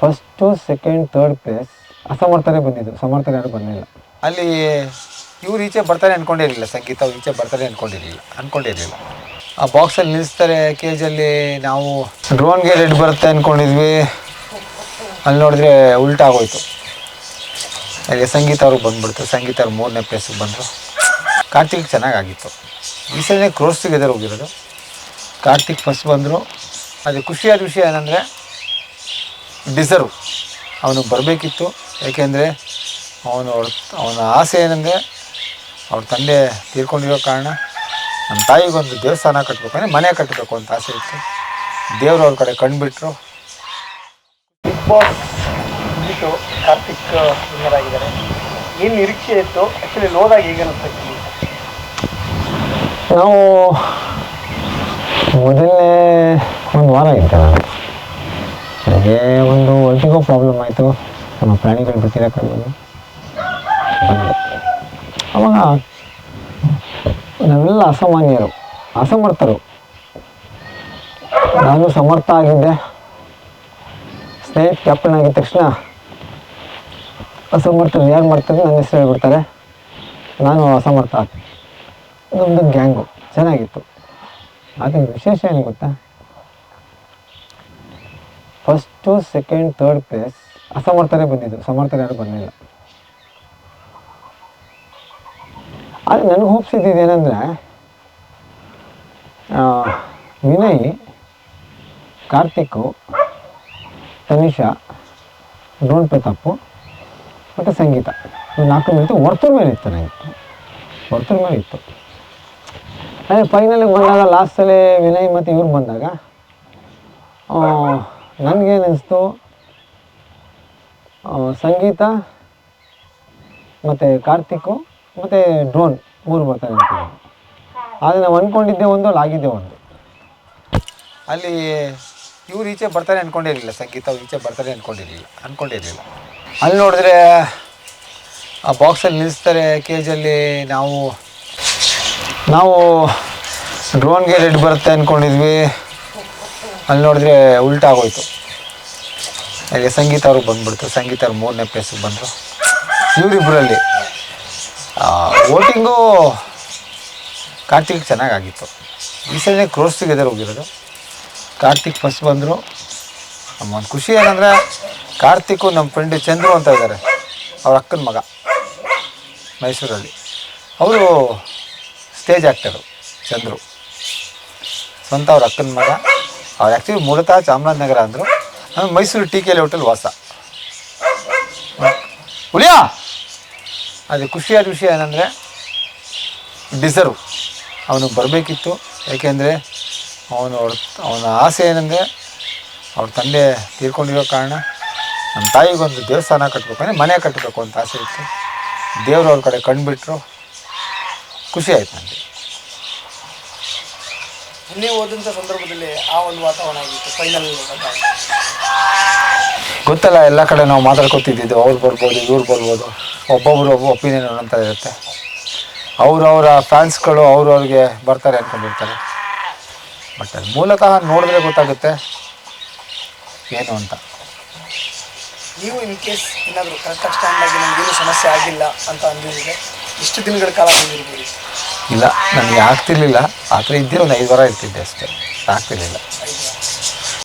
First second third place ಅಸಮರ್ಥರೇ ಬಂದಿದ್ದು ಸಮರ್ಥರು ಯಾರು ಬಂದಿಲ್ಲ. ಅಲ್ಲಿ ಇವ್ರು ಈಚೆ ಬರ್ತಾರೆ ಅಂದ್ಕೊಂಡಿರಲಿಲ್ಲ ಸಂಗೀತ ಅವ್ರು ಈಚೆ ಬರ್ತಾರೆ ಅಂದ್ಕೊಂಡಿರಲಿಲ್ಲ ಅಂದ್ಕೊಂಡಿರಲಿಲ್ಲ ಆ ಬಾಕ್ಸಲ್ಲಿ ನಿಲ್ಲಿಸ್ತಾರೆ ಕೇಜಲ್ಲಿ ನಾವು ಡ್ರೋನ್ಗೆ ರೆಡ್ ಬರುತ್ತೆ ಅಂದ್ಕೊಂಡಿದ್ವಿ ಅಲ್ಲಿ ನೋಡಿದ್ರೆ ಉಲ್ಟಾ ಆಗೋಯ್ತು. ಅಲ್ಲಿ ಸಂಗೀತ ಅವ್ರಿಗೆ ಬಂದ್ಬಿಡ್ತು. ಸಂಗೀತ ಅವ್ರು ಮೂರನೇ ಪ್ಲೇಸಿಗೆ ಬಂದರು. ಕಾರ್ತಿಕ್ ಚೆನ್ನಾಗಾಗಿತ್ತು. ಈ ಸಲ ಕ್ರೋಸ್ ಟುಗೆದರ್ ಹೋಗಿರೋದು. ಕಾರ್ತಿಕ್ ಫಸ್ಟ್ ಬಂದರು. ಅದು ಖುಷಿಯಾದ ವಿಷಯ ಏನಂದರೆ ಡಿಸರ್ವ್ ಅವನು ಬರಬೇಕಿತ್ತು. ಏಕೆಂದರೆ ಅವನು ಅವ್ರ ಅವನ ಆಸೆ ಏನಂದರೆ ಅವ್ರ ತಂದೆ ತೀರ್ಕೊಂಡಿರೋ ಕಾರಣ ನಮ್ಮ ತಾಯಿಗೊಂದು ದೇವಸ್ಥಾನ ಕಟ್ಟಬೇಕು ಅಂದರೆ ಮನೆ ಕಟ್ಟಬೇಕು ಅಂತ ಆಸೆ ಇತ್ತು. ದೇವರು ಅವ್ರ ಕಡೆ ಕಂಡುಬಿಟ್ರು ಬಿಗ್ ಬಾಸ್ ಮುಗೀತು ಕಾರ್ತಿಕ್ ವಿನ್ನರ್ ಆಗಿದ್ದಾರೆ. ಏನು ನಿರೀಕ್ಷೆ ಇತ್ತು? ಆ್ಯಕ್ಚುಲಿ ನೋದಾಗ ಹೇಗೆ ಅನಿಸ್ತೈತಿ ನಾವು ಮೊದಲನೇ ಒಂದು ವಾರ ಇದ್ದೆ ನನಗೆ ಒಂದು ಒಟ್ಟಿಗೋ ಪ್ರಾಬ್ಲಮ್ ಆಯಿತು. ನಮ್ಮ ಪ್ರಾಣಿಗಳು ಬಿಟ್ಟಿರೋಕ್ಕಾಗಲ್ಲ ಬಂದೆ ಅವಾಗ ನಾವೆಲ್ಲ ಅಸಾಮಾನ್ಯರು, ಅಸಮರ್ಥರು. ನಾನು ಸಮರ್ಥ ಆಗಿದ್ದೆ. ಸ್ನೇಹಿತ ಕ್ಯಾಪ್ಟನ್ ಆಗಿದ ತಕ್ಷಣ ಅಸಮರ್ಥರು ಯಾರು ಮಾಡ್ತಾರೆ ನನ್ನ ಹೆಸರು ಹೇಳ್ಬಿಡ್ತಾರೆ. ನಾನು ಅಸಮರ್ಥ. ಆಗ್ತೀನಿ ನಮ್ಮದು ಗ್ಯಾಂಗು. ಚೆನ್ನಾಗಿತ್ತು. ಆದರೆ ವಿಶೇಷ ಏನು ಗೊತ್ತಾ? ಫಸ್ಟು ಸೆಕೆಂಡ್ ಥರ್ಡ್ ಪ್ಲೇಸ್ ಅಸಮರ್ಥರೇ ಬಂದಿದ್ದು ಸಮರ್ಥನೆ ಯಾರು ಬಂದಿಲ್ಲ ಆದರೆ ನನಗೆ ಹೋಪ್ಸ್ ಏನಂದರೆ ವಿನಯ್ ಕಾರ್ತಿಕ್ಕು ತನಿಷಾ ಡ್ರೋನ್ ಪ್ರತಾಪು, ಮತ್ತು ಸಂಗೀತ. ನಾಲ್ಕು ಮೇಲೆ ವರ್ತೂರ್ ಮೇಲೆ ಇತ್ತು ನನಗೆ ವರ್ತೂರ್ ಮೇಲೆ ಇತ್ತು. ಅದೇ ಫೈನಲಿಗೆ ಬಂದಾಗ ಲಾಸ್ಟಲ್ಲಿ ವಿನಯ್ ಮತ್ತು ಇವ್ರು ಬಂದಾಗ ನನಗೇನು ಅನಿಸ್ತು ಸಂಗೀತ, ಮತ್ತು ಕಾರ್ತಿಕ್ಕು ಮತ್ತು ಡ್ರೋನ್ ಮೂರು ಬರ್ತಾರೆ ಅಂತ ಆದರೆ ನಾವು ಅಂದ್ಕೊಂಡಿದ್ದೆ ಒಂದು, ಅಲ್ಲಿ ಒಂದು. ಅಲ್ಲಿ ಇವ್ರು ಈಚೆ ಬರ್ತಾರೆ ಅಂದ್ಕೊಂಡಿರಲಿಲ್ಲ ಸಂಗೀತ ಅವ್ರು ಈಚೆ ಬರ್ತಾರೆ ಅಂದ್ಕೊಂಡಿರಲಿಲ್ಲ ಅಂದ್ಕೊಂಡಿರಲಿಲ್ಲ ಅಲ್ಲಿ ನೋಡಿದ್ರೆ, ಆ ಬಾಕ್ಸಲ್ಲಿ ನಿಲ್ಲಿಸ್ತಾರೆ ಕೇಜಲ್ಲಿ ನಾವು ನಾವು ಡ್ರೋನ್ಗೆ ರೆಡ್ ಬರುತ್ತೆ ಅಂದ್ಕೊಂಡಿದ್ವಿ ಅಲ್ಲಿ ನೋಡಿದ್ರೆ ಉಲ್ಟಾ ಆಗೋಯ್ತು. ಅಲ್ಲಿ ಸಂಗೀತ ಅವ್ರಿಗೆ ಬಂದ್ಬಿಡ್ತು. ಸಂಗೀತ ಅವ್ರು ಮೂರನೇ ಪ್ಲೇಸಿಗೆ ಬಂದರು. ಇವರಿಬ್ಬರಲ್ಲಿ ವೋಟಿಂಗು ಕಾರ್ತಿಕ್ ಚೆನ್ನಾಗಾಗಿತ್ತು. ಈ ಸಲ ಕ್ರೋಸ್ ಟುಗೆದರ್ ಹೋಗಿರೋದು. ಕಾರ್ತಿಕ್ ಫಸ್ಟ್ ಬಂದರು. ನಮ್ಮೊಂದು ಖುಷಿ ಏನಂದರೆ ಕಾರ್ತಿಕ್ಕು ನಮ್ಮ ಫ್ರೆಂಡ್ ಚಂದ್ರು ಅಂತ ಇದ್ದಾರೆ. ಅವ್ರ ಅಕ್ಕನ ಮಗ, ಮೈಸೂರಲ್ಲಿ. ಅವರು ಸ್ಟೇಜ್ ಆ್ಯಕ್ಟರು ಚಂದ್ರು. ಸ್ವಂತ ಅವ್ರ ಅಕ್ಕನ ಮಗ. ಅವ್ರು ಆ್ಯಕ್ಚುಲಿ ಮೂಲತಃ ಚಾಮರಾಜನಗರ ಅಂದರು. ಆಮೇಲೆ ಮೈಸೂರು ಟಿ ಕೆ ಹೋಟೆಲ್ ವಾಸ. ಹುಲಿಯಾ ಅದು ಖುಷಿಯಾದ ವಿಷಯ ಏನಂದರೆ ಡಿಸರ್ವ್ ಅವನು ಬರಬೇಕಿತ್ತು. ಏಕೆಂದರೆ ಅವನು ಅವ್ರ, ಅವನ ಆಸೆ ಏನಂದರೆ, ಅವ್ರ ತಂದೆ ತೀರ್ಕೊಂಡಿರೋ ಕಾರಣ ನಮ್ಮ ತಾಯಿಗೊಂದು ದೇವಸ್ಥಾನ ಕಟ್ಟಬೇಕು ಅಂದರೆ ಮನೆ ಕಟ್ಟಬೇಕು ಅಂತ ಆಸೆ ಇತ್ತು. ದೇವರು ಅವ್ರ ಕಡೆ ಕಂಡುಬಿಟ್ರು ಖುಷಿ ಆಯ್ತು ನನಗೆ ನೀವು ಹೋದಂಥ ಸಂದರ್ಭದಲ್ಲಿ ಆ ಒಂದು ವಾತಾವರಣ ಆಗಿತ್ತು ಫೈನಲ್ ಗೊತ್ತಲ್ಲ ಎಲ್ಲ ಕಡೆ ನಾವು ಮಾತಾಡ್ಕೊತಿದ್ದಿದ್ದು ಅವ್ರು ಬರ್ಬೋದು ಇವ್ರು ಬರ್ಬೋದು ಒಬ್ಬೊಬ್ರು ಒಬ್ಬ ಒಪಿನಿಯನ್ ಅಂತ ಇರುತ್ತೆ. ಅವ್ರವರ ಫ್ಯಾನ್ಸ್ಗಳು ಅವ್ರವ್ರಿಗೆ ಬರ್ತಾರೆ ಅಂದ್ಕೊಂಡಿರ್ತಾರೆ ಬಟ್ ಅದು ಮೂಲತಃ ನೋಡಿದ್ರೆ ಗೊತ್ತಾಗುತ್ತೆ ಏನು ಅಂತ. ನೀವು ಇನ್ ಕೇಸ್ ಏನಾದರೂ ಕರೆಕ್ಟಾಗಿ ಸ್ಟ್ಯಾಂಡ್ ಆಗಿ ನಮಗೇನು ಸಮಸ್ಯೆ ಆಗಿಲ್ಲ ಅಂತ ಅಂದಿದ್ರೆ ಇಷ್ಟು ದಿನಗಳ ಕಾಲ ಬಂದಿರ್ಬೋದು. ಇಲ್ಲ ನನಗೆ ಆಗ್ತಿರ್ಲಿಲ್ಲ. ಆ ಥರ ಇದ್ದೇ ಒಂದು ಐದು ವಾರ ಇರ್ತಿದ್ದೆ ಅಷ್ಟೇ. ಆಗ್ತಿರ್ಲಿಲ್ಲ.